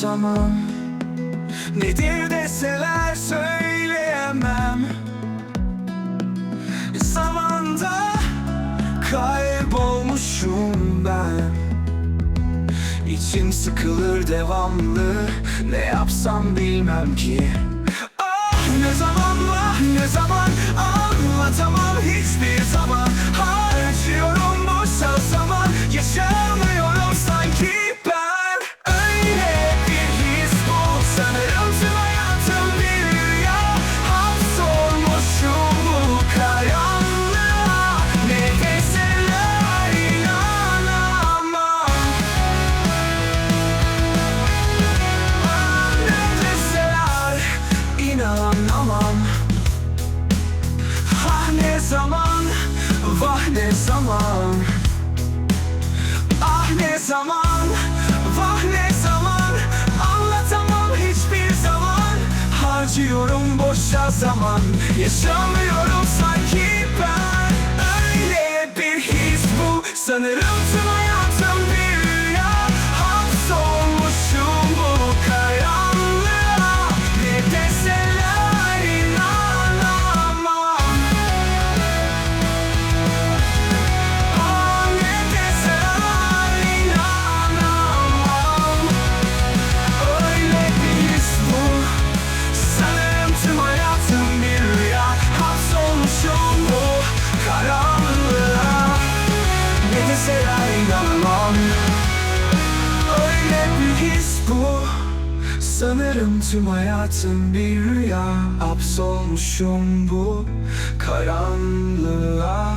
zaman Nedir deseler söyleyemem. Zamanda kaybolmuşum ben. İçim sıkılır devamlı. Ne yapsam bilmem ki inanamam Ah ne zaman, vah ne zaman? Ah ne zaman, vah ne zaman? Anlatamam hiçbir zaman. Harcıyorum boşa zaman. Yaşamıyorum sanki ben. Öyle bir his bu. Sanırım tüm Sanırım tüm hayatım bir rüya. Hapsolmuşum bu karanlığa.